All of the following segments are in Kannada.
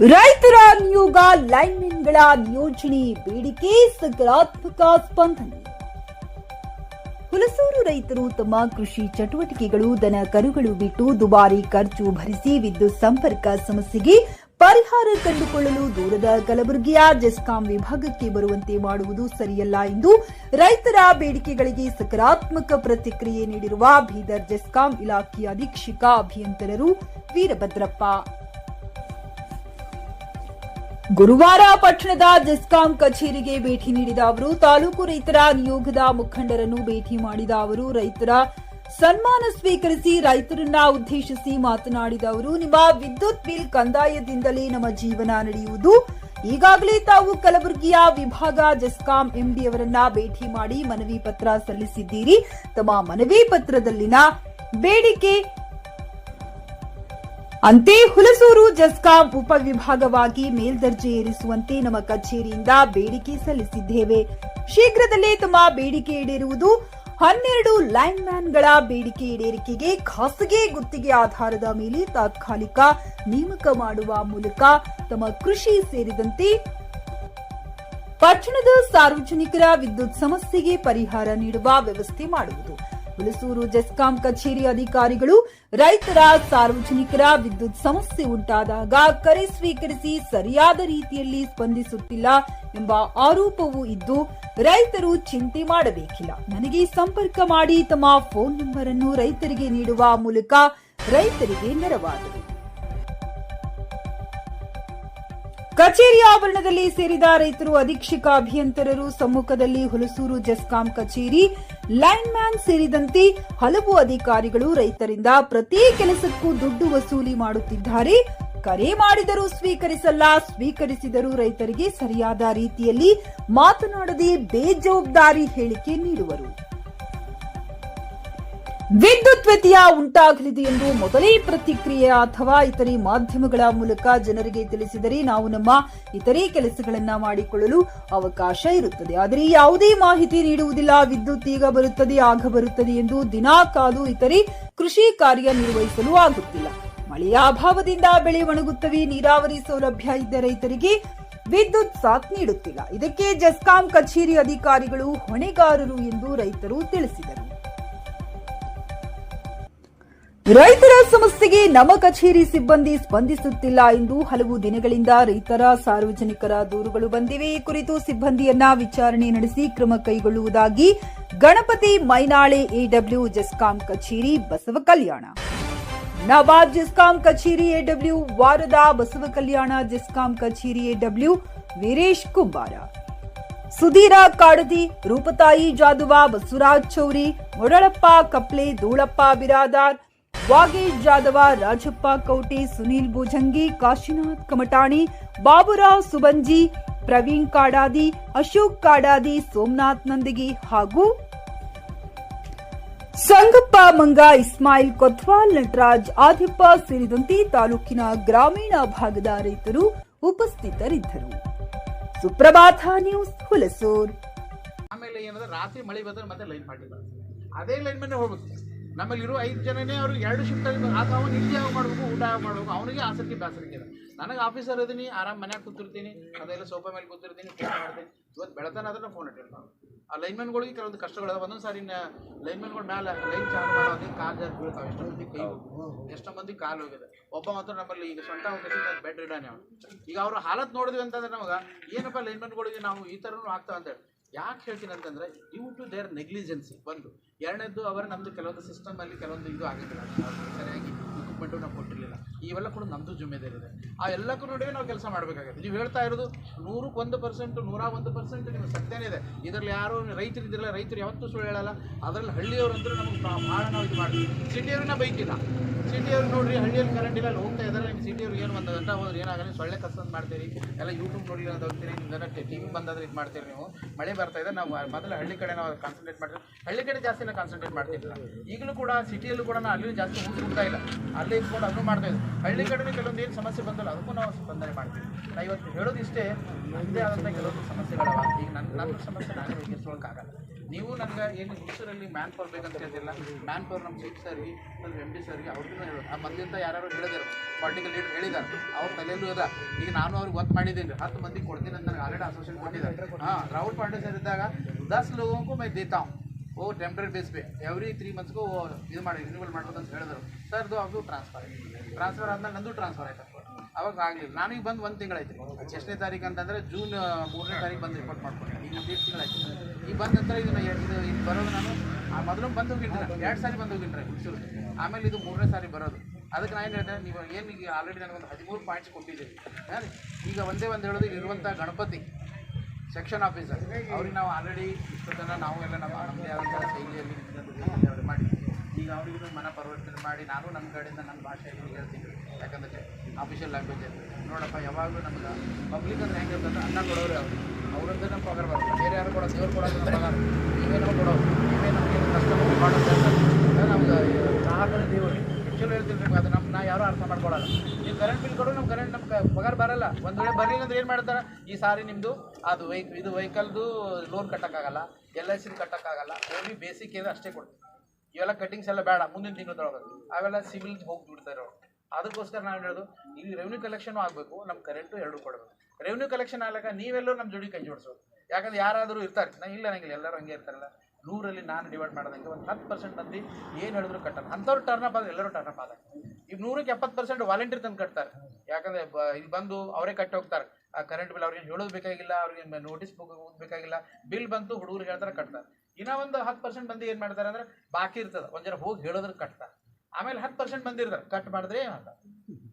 ರೈತರ ನಿಯೋಗ ಲೈನ್ಮೆನ್ಗಳ ನಿಯೋಜನೆ ಬೇಡಿಕೆ ಸಕಾರಾತ್ಮಕ ಸ್ಪಂದನೆ. ಹುಲಸೂರು ರೈತರು ತಮ್ಮ ಕೃಷಿ ಚಟುವಟಿಕೆಗಳು, ದನ ಕರುಗಳು ಬಿಟ್ಟು ದುಬಾರಿ ಖರ್ಚು ಭರಿಸಿ ವಿದ್ಯುತ್ ಸಂಪರ್ಕ ಸಮಸ್ಯೆಗೆ ಪರಿಹಾರ ಕಂಡುಕೊಳ್ಳಲು ದೂರದ ಕಲಬುರಗಿಯ ಜೆಸ್ಕಾಂ ವಿಭಾಗಕ್ಕೆ ಬರುವಂತೆ ಮಾಡುವುದು ಸರಿಯಲ್ಲ ಎಂದು ರೈತರ ಬೇಡಿಕೆಗಳಿಗೆ ಸಕಾರಾತ್ಮಕ ಪ್ರತಿಕ್ರಿಯೆ ನೀಡಿರುವ ಬೀದರ್ ಜೆಸ್ಕಾಂ ಇಲಾಖೆಯ ಅಧೀಕ್ಷಕ ಅಭಿಯಂತರರು ವೀರಭದ್ರಪ್ಪ. ಗುರುವಾರ ಪಟ್ಟಣದ ಜೆಸ್ಕಾಂ ಕಚೇರಿಗೆ ಭೇಟಿ ನೀಡಿದ ಅವರು, ತಾಲೂಕು ರೈತರ ನಿಯೋಗದ ಮುಖಂಡರನ್ನು ಭೇಟಿ ಮಾಡಿದ ಅವರು, ರೈತರ ಸನ್ಮಾನ ಸ್ವೀಕರಿಸಿ ರೈತರನ್ನ ಉದ್ದೇಶಿಸಿ ಮಾತನಾಡಿದ ಅವರು, ನಿಮ್ಮ ವಿದ್ಯುತ್ ಬಿಲ್ ಕಂದಾಯದಿಂದಲೇ ನಮ್ಮ ಜೀವನ ನಡೆಯುವುದು. ಈಗಾಗಲೇ ತಾವು ಕಲಬುರಗಿಯ ವಿಭಾಗ ಜೆಸ್ಕಾಂ ಎಂಡಿ ಅವರನ್ನ ಭೇಟಿ ಮಾಡಿ ಮನವಿ ಪತ್ರ ಸಲ್ಲಿಸಿದ್ದೀರಿ. ತಮ್ಮ ಮನವಿ ಪತ್ರದಲ್ಲಿನ ಬೇಡಿಕೆ ಅಂತೆ ಹುಲಸೂರು ಜಸ್ಕಾಂ ಉಪವಿಭಾಗವಾಗಿ ಮೇಲ್ದರ್ಜೆ ಏರಿಸುವಂತೆ ನಮ್ಮ ಕಚೇರಿಯಿಂದ ಬೇಡಿಕೆ ಸಲ್ಲಿಸಿದ್ದೇವೆ. ಶೀಘ್ರದಲ್ಲೇ ತಮ್ಮ ಬೇಡಿಕೆ ಈಡೇರುವುದು ಹನ್ನೆರಡು ಲೈನ್ಮ್ಯಾನ್ಗಳ ಬೇಡಿಕೆ ಈಡೇರಿಕೆಗೆ ಖಾಸಗಿ ಗುತ್ತಿಗೆ ಆಧಾರದ ಮೇಲೆ ತಾತ್ಕಾಲಿಕ ನೇಮಕ ಮಾಡುವ ಮೂಲಕ ತಮ್ಮ ಕೃಷಿ ಸೇರಿದಂತೆ ಪಟ್ಟಣದ ಸಾರ್ವಜನಿಕರ ವಿದ್ಯುತ್ ಸಮಸ್ಯೆಗೆ ಪರಿಹಾರ ನೀಡುವ ವ್ಯವಸ್ಥೆ ಮಾಡುವುದು. ಹುಲಸೂರು ಜೆಸ್ಕಾಂ ಕಚೇರಿ ಅಧಿಕಾರಿಗಳು ರೈತರ ಸಾರ್ವಜನಿಕರ ವಿದ್ಯುತ್ ಸಮಸ್ಯೆ ಉಂಟಾದಾಗ ಕರೆ ಸ್ವೀಕರಿಸಿ ಸರಿಯಾದ ರೀತಿಯಲ್ಲಿ ಸ್ಪಂದಿಸುತ್ತಿಲ್ಲ ಎಂಬ ಆರೋಪವೂ ಇದ್ದು, ರೈತರು ಚಿಂತೆ ಮಾಡಬೇಕಿಲ್ಲ. ನನಗೆ ಸಂಪರ್ಕ ಮಾಡಿ ತಮ್ಮ ಫೋನ್ ನಂಬರ್ ಅನ್ನು ರೈತರಿಗೆ ನೀಡುವ ಮೂಲಕ ರೈತರಿಗೆ ನೆರವಾದರು. ಕಚೇರಿ ಆವರಣದಲ್ಲಿ ಸೇರಿದ ರೈತರು ಅಧೀಕ್ಷಕ ಅಭಿಯಂತರರು ಸಮ್ಮುಖದಲ್ಲಿ ಹುಲಸೂರು ಜೆಸ್ಕಾಂ ಕಚೇರಿ ಲೈನ್ಮ್ಯಾನ್ ಸೇರಿದಂತೆ ಹಲವು ಅಧಿಕಾರಿಗಳು ರೈತರಿಂದ ಪ್ರತಿ ಕೆಲಸಕ್ಕೂ ದುಡ್ಡು ವಸೂಲಿ ಮಾಡುತ್ತಿದ್ದಾರೆ. ಕರೆ ಮಾಡಿದರೂ ಸ್ವೀಕರಿಸಲ್ಲ, ಸ್ವೀಕರಿಸಿದರೂ ರೈತರಿಗೆ ಸರಿಯಾದ ರೀತಿಯಲ್ಲಿ ಮಾತನಾಡದೆ ಬೇಜವಾಬ್ದಾರಿ ಹೇಳಿಕೆ ನೀಡುವರು. ವಿದ್ಯುತ್ ವ್ಯತ್ಯಯ ಉಂಟಾಗಲಿದೆ ಎಂದು ಮೊದಲೇ ಪ್ರತಿಕ್ರಿಯೆ ಅಥವಾ ಇತರೆ ಮಾಧ್ಯಮಗಳ ಮೂಲಕ ಜನರಿಗೆ ತಿಳಿಸಿದರೆ ನಾವು ನಮ್ಮ ಇತರೆ ಕೆಲಸಗಳನ್ನ ಮಾಡಿಕೊಳ್ಳಲು ಅವಕಾಶ ಇರುತ್ತದೆ. ಆದರೆ ಯಾವುದೇ ಮಾಹಿತಿ ನೀಡುವುದಿಲ್ಲ. ವಿದ್ಯುತ್ ಈಗ ಬರುತ್ತದೆ, ಆಗ ಬರುತ್ತದೆ ಎಂದು ದಿನಾ ಕಾಲು ಇತರೆ ಕೃಷಿ ಕಾರ್ಯ ನಿರ್ವಹಿಸಲು ಆಗುತ್ತಿಲ್ಲ. ಮಳೆಯ ಅಭಾವದಿಂದ ಬೆಳೆ ಒಣಗುತ್ತವೆ. ನೀರಾವರಿ ಸೌಲಭ್ಯ ಇದ್ದ ರೈತರಿಗೆ ವಿದ್ಯುತ್ ಸಾಥ್ ನೀಡುತ್ತಿಲ್ಲ. ಇದಕ್ಕೆ ಜೆಸ್ಕಾಂ ಕಚೇರಿ ಅಧಿಕಾರಿಗಳು ಹೊಣೆಗಾರರು ಎಂದು ರೈತರು ತಿಳಿಸಿದರು. ರೈತರ ಸಮಸ್ಯೆಗೆ ನಮ್ಮ ಕಚೇರಿ ಸಿಬ್ಬಂದಿ ಸ್ಪಂದಿಸುತ್ತಿಲ್ಲ ಎಂದು ಹಲವು ದಿನಗಳಿಂದ ರೈತರ ಸಾರ್ವಜನಿಕರ ದೂರುಗಳು ಬಂದಿವೆ. ಈ ಕುರಿತು ಸಿಬ್ಬಂದಿಯನ್ನ ವಿಚಾರಣೆ ನಡೆಸಿ ಕ್ರಮ ಕೈಗೊಳ್ಳುವುದಾಗಿ ಗಣಪತಿ ಮೈನಾಳೆ ಎಡಬ್ಲ್ಯೂ ಜೆಸ್ಕಾಂ ಕಚೇರಿ ಬಸವ ಕಲ್ಯಾಣ. ನವಾಬ್ ಜೆಸ್ಕಾಂ ಕಚೇರಿ ಎಡಬ್ಲ್ಯೂ ವಾರದ ಬಸವ ಕಲ್ಯಾಣ ಜೆಸ್ಕಾಂ ಕಚೇರಿ ಎಡಬ್ಲ್ಯೂ ವೀರೇಶ್ ಕುಂಬಾರ. ಸುಧೀರ ಕಾಡದಿ, ರೂಪತಾಯಿ ಜಾದುವ ಬಸವರಾಜ್ ಚೌರಿ ಮೊಡಳಪ್ಪ ಕಪ್ಲೆ ಧೂಳಪ್ಪ ಬಿರಾದಾರ್ ವಾಗೇಶ್ ಜಾದವ ರಾಜಪ್ಪ ಕೌಟೆ, ಸುನೀಲ್ ಭುಜಂಗಿ, ಕಾಶಿನಾಥ್ ಕಮಟಾಣಿ ಬಾಬುರಾವ್ ಸುಬಂಜಿ, ಪ್ರವೀಣ್ ಕಾಡಾದಿ, ಅಶೋಕ್ ಕಾಡಾದಿ, ಸೋಮನಾಥ್ ನಂದಗಿ ಹಾಗೂ ಸಂಗಪ್ಪ ಮಂಗ, ಇಸ್ಮಾಯಿಲ್ ಕೊತ್ವಾಲ್, ನಟರಾಜ್ ಆದಿಪ್ಪ ಸೇರಿದಂತೆ ತಾಲೂಕಿನ ಗ್ರಾಮೀಣ ಭಾಗದ ರೈತರು ಉಪಸ್ಥಿತರಿದ್ದರು. ಸುಪ್ರಭಾತ ನ್ಯೂಸ್ ಹುಲಸೂರ್. ಆಮೇಲೆ ಏನಂದ್ರೆ ರಾತ್ರಿ ಮಳೆ ಬಂದ್ರೆ ಮತ್ತೆ ಲೈನ್ ಮಾಡಿಲ್ಲ ಅದೇ ಲೈನ್ ಮೇಲೆ ಹೋಗ್ಬೇಕು ನಮ್ಮಲ್ಲಿರೋ ಐದು ಜನನೇ ಅವ್ರಿಗೆ ಎರಡು ಶಿಫ್ಟ್ ಆಗ ಅವನು ಇಲ್ಲಿ ಯಾವ ಮಾಡ್ಬೇಕು, ಊಟ ಯಾವಾಗ ಮಾಡ್ಬೇಕು, ಅವನಿಗೆ ಆಸಕ್ತಿ ಬೇಸರಿಕೆ ಇದೆ ನನಗೆ ಆಫೀಸರ್ ಇದೀನಿ ಆರಾಮ್ ಮನ್ಯಾಗ ಕೂತಿರ್ತೀನಿ, ಅದೆಲ್ಲ ಸೋಫಾ ಮೇಲೆ ಕೂತಿರ್ತೀನಿ ಫೋನ್ ಮಾಡ್ತೀನಿ. ಇವತ್ತು ಬೆಳತನ ಆದ್ರೆ ಫೋನ್ ಇಟ್ಟಿರ್ತಾವೆ ಆ ಲೈನ್ಮನ್ಗಳಿಗೆ ಕೆಲವೊಂದು ಕಷ್ಟಗಳು ಒಂದೊಂದು ಸಾರಿ ಲೈನ್ಮನ್ಗಳ ಮೇಲೆ ಲೈನ್ ಚಾರ್ಜ್ ಮಾಡೋದು ಕಾಲ್ ಜಾರಿ ಬೀಳ್ತಾವೆ. ಎಷ್ಟೋ ಮಂದಿ ಕೈ ಎಷ್ಟೋ ಮಂದಿ ಕಾಲು ಹೋಗಿದೆ. ಒಬ್ಬ ಮಾತ್ರ ನಮ್ಮಲ್ಲಿ ಈಗ ಸೊಂಟ ಹೋಗಿಸಿದ ಬೆಡ್ ಇಡಾನೆ ಅವನು. ಈಗ ಅವ್ರ ಹಾಲತ್ ನೋಡಿದ್ವಿ ಅಂತಂದ್ರೆ ನಮಗೆ, ಏನಪ್ಪ ಲೈನ್ಮನ್ಗಳಿಗೆ ನಾವು ಈ ಥರನೂ ಆಗ್ತಾವೆ ಅಂತೇಳಿ ಯಾಕೆ ಹೇಳ್ತೀನಿ ಅಂತಂದ್ರೆ ಡ್ಯೂ ಟು ದೇರ್ ನೆಗ್ಲಿಜೆನ್ಸಿ ಒಂದು ಎರಡನೇದು ಅವರ ನಮ್ಮದು ಕೆಲವೊಂದು ಸಿಸ್ಟಮ್ ಅಲ್ಲಿ ಕೆಲವೊಂದು ಇದು ಅವ್ರಿಗೆ ಸರಿಯಾಗಿ ಇಕ್ವಿಪ್ಮೆಂಟು ನಾವು ಕೊಟ್ಟಿರಲಿಲ್ಲ. ಇವೆಲ್ಲ ಕೂಡ ನಮ್ಮದು ಇದೆ ಆ ಎಲ್ಲಕ್ಕೂ ನಡುವೆ ನಾವು ಕೆಲಸ ಮಾಡಬೇಕಾಗುತ್ತೆ. ನೀವು ಹೇಳ್ತಾ ಇರೋದು ನೂರಕ್ಕೆ ಒಂದು ಪರ್ಸೆಂಟ್ ನೂರ ಒಂದು ಪರ್ಸೆಂಟ್ ನೀವು ಸತ್ಯನೇ ಇದೆ. ಇದರಲ್ಲಿ ಯಾರು ರೈತರು ಇದ್ದಿರಲ್ಲ, ರೈತರು ಯಾವತ್ತೂ ಸುಳ್ಳು ಹೇಳಲ್ಲ. ಅದರಲ್ಲಿ ಹಳ್ಳಿಯವರು ಅಂದ್ರೆ ನಮಗೆ ಭಾಳ ನಾವು ಇದು ಮಾಡ್ತೀವಿ. ಸಿಟಿಯವ್ರನ್ನ ಬೈಕಿಲ್ಲ ಸಿಟಿಯವ್ರು ನೋಡ್ರಿ, ಹಳ್ಳಿಯಲ್ಲಿ ಕರೆಂಟ್ ಇಲ್ಲ, ಅಲ್ಲಿ ಹೋಗ್ತಾ ಇದ್ದಾರೆ ನಿಮ್ಮ ಸಿಟಿಯವ್ರಿಗೆ ಏನು ಒಂದು ಗಂಟೆ ಹೋದ್ರೆ ಏನಾಗಲ್ಲ ಸೊಳ್ಳೆ ಕಸಂತ ಮಾಡ್ತೀರಿ, ಎಲ್ಲ ಯೂಟ್ಯೂಬ್ ನೋಡಿ ಅಂತ ಹೋಗ್ತೀರಿ ನಿಮ್ದೆಲ್ಲ ಬಂದಾದ್ರೆ ಇದು ಮಾಡ್ತೀರಿ ನೀವು? ಮಳೆ ಬರ್ತಾ ಇದೆ, ನಾವು ಮೊದಲು ಹಳ್ಳಿ ಕಡೆ ನಾವು ಕಾನ್ಸಂಟ್ರೇಟ್ ಮಾಡ್ತೀವಿ. ಹಳ್ಳಿ ಕಡೆ ಜಾಸ್ತಿ ನಾವು ಕಾನ್ಸಂಟ್ರೇಟ್ ಮಾಡ್ತಿರ್ಲಿಲ್ಲ. ಈಗಲೂ ಕೂಡ, ಸಿಟಿಯಲ್ಲೂ ಕೂಡ ಅಲ್ಲಿ ಜಾಸ್ತಿ ಹೋಗ್ತಾ ಇಲ್ಲ. ಅಲ್ಲೇ ಇಟ್ಕೊಂಡು ಅದನ್ನು ಮಾಡ್ತಾ ಇದ್ವಿ. ಹಳ್ಳಿ ಕಡೆ ಕೆಲವೊಂದು ಏನು ಸಮಸ್ಯೆ ಬಂದಲ್ಲ ಅದಕ್ಕೂ ನಾವು ಸ್ಪಂದನೆ ಮಾಡ್ತೀವಿ. ನಾ ಇವತ್ತು ಹೇಳೋದು ಇಷ್ಟೇ ನನ್ನದೇ ಆದಂಥ ಕೆಲವೊಂದು ಸಮಸ್ಯೆಗಳವ ಈಗ ನನ್ನ ನನ್ನ ಸಮಸ್ಯೆ ನಾನೇ ಬಗೆಹರಿಸ್ಕೊಳಕ್ಕಾಗಲ್ಲ ನೀವು ನನಗೆ ಏನು ಹುಡುಗರಲ್ಲಿ ಮ್ಯಾನ್ ಪವರ್ ಬೇಕಂತ ಹೇಳ್ತಿಲ್ಲ ಮ್ಯಾನ್ ಪವರ್ ನಮ್ಮ ಚೀಫ್ ಸರ್ಗೆ ನಮ್ಮ ಎಂ ಡಿ ಸರ್ಗೆ ಅವ್ರಿಗೂ ಹೇಳೋದು. ಆ ಮೊದಲಿಂದ ಯಾರು ಹೇಳಿದಾರೆ ಪಾರ್ಟಿಕಲ್ ಲೀಡರ್ ಹೇಳಿದ್ದಾರೆ ಅವ್ರ ತಲೆಯಲ್ಲೂ ಅದ. ಈಗ ನಾನು ಅವ್ರಿಗೆ ಒತ್ತು ಮಾಡಿದ್ದೀನಿ. ಹತ್ತು ಮಂದಿ ಕೊಡ್ತೀನಿ ಅಂತ ನನಗೆ ಆಲ್ರೆಡಿ ಅಸೋಸಿಯೇಟ್ ಕೊಟ್ಟಿದ್ದಾರೆ. ಹಾಂ, ರಾಹುಲ್ ಪಾಂಡೆ ಸರ್ ಇದ್ದಾಗ ದಸ್ ಲೋಗೋಂಕು ಮೈ ದೇತಾವ್ ಓ ಟೆಂಪ್ರರಿ ಬೇಸ್ ಪೇ ಎವ್ರಿ ತ್ರೀ ಮಂತ್ಸ್ಗೂ ಇದು ಮಾಡಿ ರಿನ್ಯೂವಲ್ ಮಾಡ್ಬೋದು ಅಂತ ಹೇಳಿದ್ರು. ಸರ್ ಅದು ಟ್ರಾನ್ಸ್ಫರ್ ಟ್ರಾನ್ಸ್ಫರ್ ಆದ್ಮೇಲೆ ನಂದು ಟ್ರಾನ್ಸ್ಫರ್ ಆಯ್ತು ಅವಾಗ ಆಗಲಿಲ್ಲ. ನಾನು ಈಗ ಬಂದು ಒಂದು ತಿಂಗಳಾಯ್ತು ಎಷ್ಟನೇ ತಾರೀಕು ಅಂತಂದರೆ ಜೂನ್ ಮೂರನೇ ತಾರೀಕು ಬಂದು ರಿಪೋರ್ಟ್ ಮಾಡ್ಕೊಂಡೆ. ಈಗ ಒಂದು ಎರಡು ತಿಂಗಳಾಯ್ತು. ಈಗ ಬಂದ ನಂತರ ಎ- ಇದು ಇಲ್ಲಿ ಬರೋದು ನಾನು ಮೊದಲು ಬಂದು ಹೋಗಿದ್ರೆ ಎರಡು ಸಾರಿ ಬಂದು ಹೋಗಿದ್ರೆ ಆಮೇಲೆ ಇದು ಮೂರನೇ ಸಾರಿ ಬರೋದು. ಅದಕ್ಕೆ ನಾನು ಏನು ಹೇಳ್ತೇನೆ ನೀವು ಏನು ಈಗ ಆಲ್ರೆಡಿ ನನಗೊಂದು ಹದಿಮೂರು ಪಾಯಿಂಟ್ಸ್ ಕೊಟ್ಟಿದ್ದೀರಿ. ಹಾಂ ಈಗ ಒಂದೇ ಒಂದು ಹೇಳೋದು ಇರುವಂಥ ಗಣಪತಿ ಸೆಕ್ಷನ್ ಆಫೀಸರ್ ಅವ್ರಿಗೆ ನಾವು ಆಲ್ರೆಡಿ ಇಷ್ಟು ಜನ ನಾವು ಎಲ್ಲ ನಮ್ಮ ನಮ್ಮದೇ ಆದಂಥ ಶೈಲಿಯಲ್ಲಿ ಮಾಡಿ. ಈಗ ಅವರಿಗೂ ಮನ ಪರಿವರ್ತನೆ ಮಾಡಿ ನಾನು ನಮ್ಮ ಕಡೆಯಿಂದ ನನ್ನ ಭಾಷೆಯಲ್ಲಿ ಹೇಳ್ತೀನಿ ಯಾಕಂದರೆ ಆಫೀಷಿಯಲ್ ಲ್ಯಾಂಗ್ವೇಜ್ ನೋಡಪ್ಪ, ಯಾವಾಗಲೂ ನಮ್ಗೆ ಪಬ್ಲಿಕ್ ಅಂದ್ರೆ ಹೆಂಗೆ ಇರ್ತದೆ ಅನ್ನ ಕೊಡೋರು ಅವರು ಅವ್ರಂದ್ರೆ ನಮ್ಮ ಪಗಾರ ಬರ್ತಾರೆ ಬೇರೆ ಯಾರು ಕೊಡೋದು ದೇವ್ರು ಕೊಡೋದು ಪಗಾರ. ನೀವೇ ನಮ್ಗೆ ಕೊಡೋದು ನೀವೇ ನಮಗೆ ಮಾಡೋದು ನಮ್ಗೆ ಗ್ರಾಹಕರ ದೇವರು. ಆ್ಯಕ್ಚುಲಿ ಹೇಳ್ತೀನಿ ಅದು ನಮ್ಮ ನಾ ಯಾರೂ ಅರ್ಥ ಮಾಡ್ಕೊಳ್ಳಲ್ಲ ನೀವು ಕರೆಂಟ್ ಬಿಲ್ ಕೊಡೋ ನಮ್ಮ ಕರೆಂಟ್ ನಮ್ಗೆ ಪಗಾರ ಬರಲ್ಲ. ಒಂದು ವೇಳೆ ಬರಲಿಲ್ಲ ಅಂದ್ರೆ ಏನು ಮಾಡ್ತಾರೆ? ಈ ಸಾರಿ ನಿಮ್ಮದು ಅದು ವೆಹಿಕಲ್ ಇದು ವೆಹಿಕಲ್ದು ಲೋನ್ ಕಟ್ಟೋಕ್ಕಾಗಲ್ಲ ಎಲ್ ಐ ಸಿ ಕಟ್ಟೋಕ್ಕಾಗಲ್ಲ. ಓನ್ಲಿ ಬೇಸಿಕ್ ಏನು ಅಷ್ಟೇ ಕೊಡ್ತೀವಿ ಇವೆಲ್ಲ ಕಟ್ಟಿಂಗ್ಸ್ ಎಲ್ಲ ಬೇಡ, ಮುಂದಿನ ತಿಂಗಳೊಳಗೆ ಅವೆಲ್ಲ ಸಿವಿಲ್ ಹೋಗಿ ಬಿಡ್ತಾರೆ ಅವ್ರು. ಅದಕ್ಕೋಸ್ಕರ ನಾವು ಹೇಳೋದು, ಇಲ್ಲಿ ರೆವೆನ್ಯೂ ಕಲೆಕ್ಷನ್ ಆಗಬೇಕು ನಮ್ಮ ಕರೆಂಟು ಎರಡು ಕೊಡಬೇಕು. ರೆವೆನ್ಯೂ ಕಲೆಕ್ಷನ್ ಆಗ್ಲಾಗ ನೀವೆಲ್ಲರೂ ನಮ್ಮ ಜೋಡಿ ಕೈ ಜೋಡಿಸೋದು ಯಾಕಂದ್ರೆ ಯಾರಾದರೂ ಇರ್ತಾರೆ. ನಾ ಇಲ್ಲ ನನಗೆ ಎಲ್ಲರೂ ಹಂಗೆ ಇರ್ತಾರಲ್ಲ. ನೂರಲ್ಲಿ ನಾನು ಡಿವೈಡ್ ಮಾಡೋದಂಗೆ ಒಂದು ಹತ್ತು ಪರ್ಸೆಂಟ್ ಮಂದಿ ಏನು ಹೇಳಿದ್ರು ಕಟ್ಟಲ್ಲ. ಅಂಥವ್ರು ಟರ್ನ್ ಅಪ್ ಆದ್ರೆ, ಎಲ್ಲರೂ ಟರ್ನ್ ಅಪ್ ಆದಾಗ ಈಗ ನೂರಕ್ಕೆ ಎಪ್ಪತ್ತು ಪರ್ಸೆಂಟ್ ವಾಲಂಟಿಯರ್ ತಂದು ಕಟ್ತಾರೆ. ಯಾಕಂದ್ರೆ ಇಲ್ಲಿ ಬಂದು ಅವರೇ ಕಟ್ಟಿ ಹೋಗ್ತಾರೆ. ಆ ಕರೆಂಟ್ ಬಿಲ್ ಅವ್ರಿಗೆ ಹೇಳೋದು ಬೇಕಾಗಿಲ್ಲ ಅವ್ರಿಗೆ ನೋಟಿಸ್ ಬುಕ್ ಬೇಕಾಗಿಲ್ಲ ಬಿಲ್ ಬಂತು ಹುಡುಗರು ಹೇಳ್ತಾರೆ ಕಟ್ತಾರೆ ಇನ್ನೂ ಒಂದು ಹತ್ತು ಪರ್ಸೆಂಟ್ ಮಂದಿ ಏನು ಮಾಡ್ತಾರೆ ಅಂದ್ರೆ ಬಾಕಿ ಇರ್ತದೆ. ಒಂದು ಜನ ಹೋಗಿ ಹೇಳೋದ್ರ ಕಟ್ತಾರೆ ಆಮೇಲೆ ಹತ್ತು ಪರ್ಸೆಂಟ್ ಮಂದಿ ಇರ್ತಾರೆ ಕಟ್ ಮಾಡಿದ್ರೆ ಏನಂತ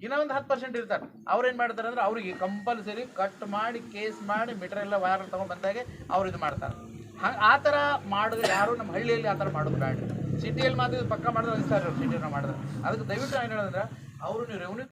ಇನ್ನೂ ಒಂದು ಹತ್ತು ಪರ್ಸೆಂಟ್ ಇರ್ತಾರೆ. ಅವ್ರು ಏನು ಮಾಡ್ತಾರೆ ಅಂದ್ರೆ ಅವ್ರಿಗೆ ಕಂಪಲ್ಸರಿ ಕಟ್ ಮಾಡಿ ಕೇಸ್ ಮಾಡಿ ಮೀಟರ್ ಎಲ್ಲ ವಾರ ತಗೊಂಡ್ ಬಂದಾಗೆ ಅವ್ರು ಇದು ಮಾಡ್ತಾರೆ. ಹಂಗೆ ಆ ಥರ ಮಾಡಿದ್ರೆ ಯಾರು ನಮ್ಮ ಹಳ್ಳಿಯಲ್ಲಿ ಆ ಥರ ಮಾಡೋದು ಬೇಡ ಸಿಟಿಯಲ್ಲಿ ಮಾತ್ರ ಪಕ್ಕ ಮಾಡಿದ್ರೆ ಸಿಟಿಯನ್ನ ಮಾಡಿದ್ರೆ. ಅದಕ್ಕೆ ದಯವಿಟ್ಟು ಏನು ಹೇಳೋದಂದ್ರೆ, ಅವರು ನೀವು ರೆವೆನ್ಯೂ